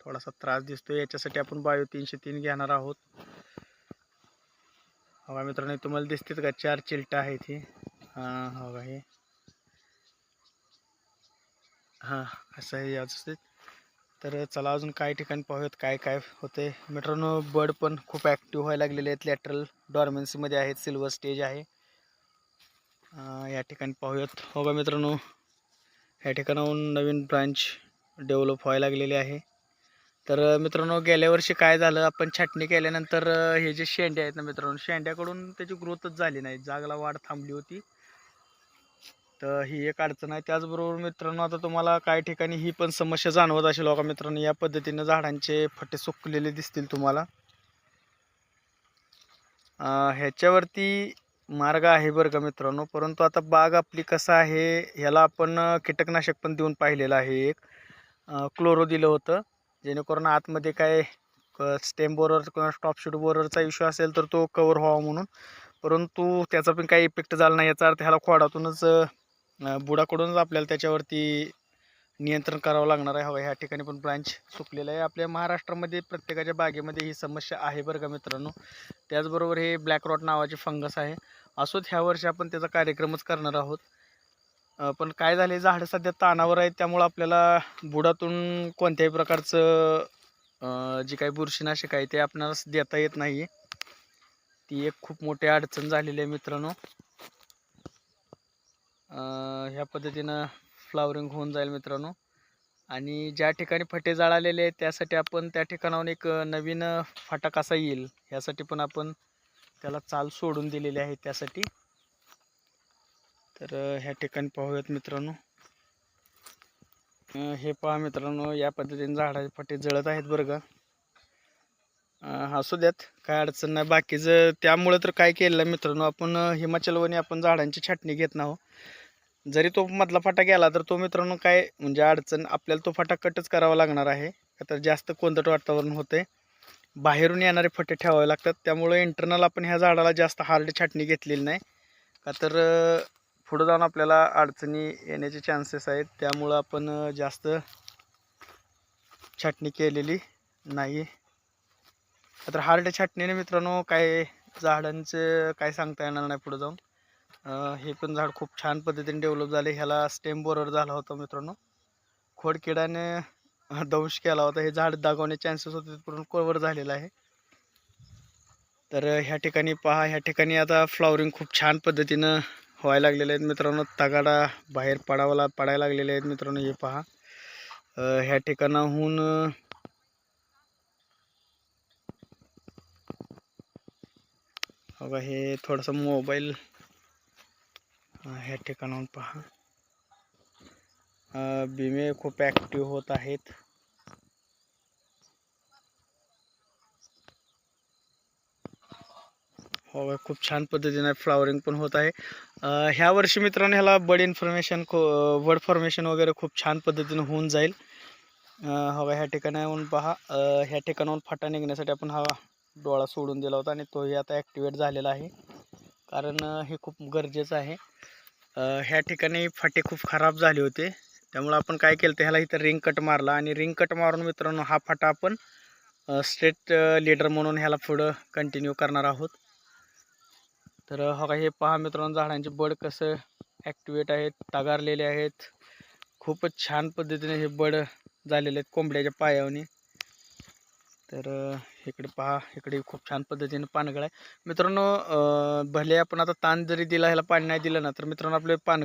थोडासा त्रास दिसतो याच्यासाठी आपण बायो तीनशे तीन घेणार आहोत. हवा मित्रांनो तुम्हाला दिसतील का? चार चिलटा आहेत हो हे. हां हो हे? हां असं आहे याचं तर चला अजून काही ठिकाणी पाहूयात काय काय होते मित्रांनो बर्ड पण खूप ॲक्टिव्ह व्हायला लागलेले आहेत. लॅटरल डॉर्मन्सीमध्ये आहेत. सिल्वर स्टेज आहे. या ठिकाणी पाहूयात. हो का मित्रांनो? या ठिकाणाहून नवीन ब्रांच डेव्हलप व्हायला लागलेली आहे. तर मित्रांनो गेल्या वर्षी काय झालं? आपण छाटणी केल्यानंतर हे जे शेंडे आहेत ना मित्रांनो शेंड्याकडून त्याची ग्रोथच झाली नाही. जागला वाढ थांबली होती. तर ही एक अडचण आहे. त्याचबरोबर मित्रांनो आता तुम्हाला काही ठिकाणी ही पण समस्या जाणवत असेल बघा मित्रांनो या पद्धतीनं झाडांचे फटे सुकलेले दिसतील तुम्हाला. ह्याच्यावरती मार्ग आहे बरं का मित्रांनो परंतु आता बाग आपली कसं आहे ह्याला आपण कीटकनाशक पण देऊन पाहिलेलं आहे एक. क्लोरो दिलं होतं. जेणेकरून आतमध्ये काय स्टेम बोरर किंवा स्टॉप शूट बोररचा इश्यू असेल तर तो कवर व्हावा म्हणून. परंतु त्याचा पण काही इफेक्ट झाला नाही. याचा अर्थ ह्याला खोडातूनच बुडाकडूनच आपल्याला त्याच्यावरती नियंत्रण करावं लागणार आहे. हवं ह्या ठिकाणी पण ब्रांच सुकलेलं आहे. आपल्या महाराष्ट्रामध्ये प्रत्येकाच्या बागेमध्ये ही समस्या आहे बरं का मित्रांनो. त्याचबरोबर हे ब्लॅक रॉट नावाचे फंगस आहे. असोच ह्या वर्षी आपण त्याचा कार्यक्रमच करणार आहोत. पण काय झाले झाडं सध्या तानावर आहेत त्यामुळं आपल्याला बुडातून कोणत्याही प्रकारचं जी काही बुरशीनाशक आहे ते आपणाला देता येत नाही ती एक खूप मोठी अडचण झालेली आहे मित्रांनो. ह्या पद्धतीनं फ्लावरिंग होऊन जाईल मित्रांनो. आणि ज्या ठिकाणी फटे जाळालेले आहेत त्यासाठी आपण त्या ठिकाणाहून एक नवीन फाटा कसा येईल. ह्यासाठी पण आपण त्याला चाल सोडून दिलेली आहे त्यासाठी. तर ह्या ठिकाणी पाहूयात मित्रांनो. हे पहा मित्रांनो या पद्धतीने झाडाचे फटे जळत आहेत बरं का. असू द्यात काय अडचण नाही. बाकीचं त्यामुळं तर काय केलं मित्रांनो. आपण हिमाचलवणी आपण झाडांची छाटणी घेत नाहो हो. जरी तो मधला फाटा गेला तर तो मित्रांनो काय म्हणजे अडचण आपल्याला तो फाटा कटच करावा लागणार आहे. का तर जास्त कोंदट वातावरण होते बाहेरून येणारे फटे ठेवावे लागतात. त्यामुळे इंटरनल आपण ह्या झाडाला जास्त हार्ड छाटणी घेतलेली नाही. का तर पुढं जाऊन आपल्याला अडचणी येण्याचे चान्सेस आहेत. त्यामुळं आपण जास्त छाटणी केलेली नाही तर हार्ड छाटणीने मित्रांनो काय झाडांचं काय सांगता येणार नाही पुढं जाऊन. हे पण झाड खूप छान पद्धतीने डेव्हलप झाले. ह्याला स्टेम बरोबर झाला होता मित्रांनो. खोडकिडाने दंश केला होता. हे झाड दागवण्याचे चान्सेस होते पूर्ण कवर झालेलं आहे. तर ह्या ठिकाणी पहा. ह्या ठिकाणी आता फ्लॉवरिंग खूप छान पद्धतीनं लागलेले आहेत मित्रांनो. तगाडा बाहेर पडावाला पडायला लागलेले आहेत मित्रांनो, हे पहा. ह्या ठिकाणाहून, बघा, हे थोडंसं मोबाईल ह्या पहा. बिमे खूप ॲक्टिव्ह होत आहेत. हो खूप छान पद्धतीने फ्लावरिंग पण होत आहे. ह्या वर्षी मित्रांनो ह्याला बड इन्फॉर्मेशन खो वड फॉर्मेशन वगैरे खूप छान पद्धतीने होऊन जाईल. हवा हो ह्या ठिकाणाहून पहा. ह्या ठिकाणाहून फाटा निघण्यासाठी आपण हा डोळा सोडून दिला होता आणि तोही आता ॲक्टिवेट झालेला आहे. कारण हे खूप गरजेचं आहे. ह्या ठिकाणी फाटे खूप खराब झाले होते. त्यामुळं आपण काय केलं तर ह्याला इथं रिंग कट मारला आणि रिंग कट मारून मित्रांनो हा फाटा आपण स्ट्रेट लीडर म्हणून ह्याला पुढं कंटिन्यू करणार आहोत. तर हो हे पहा मित्रांनो झाडांचे बड कसं ॲक्टिवेट आहेत तगारलेले आहेत. खूपच छान पद्धतीने हे बड झालेले आहेत कोंबड्याच्या पायावनी तर इकडे पहा इकडे खूप छान पद्धतीने पानगळ आहे मित्रांनो भले आपण आता ताण जरी दिला ह्याला पाणी नाही दिलं ना तर मित्रांनो आपले पान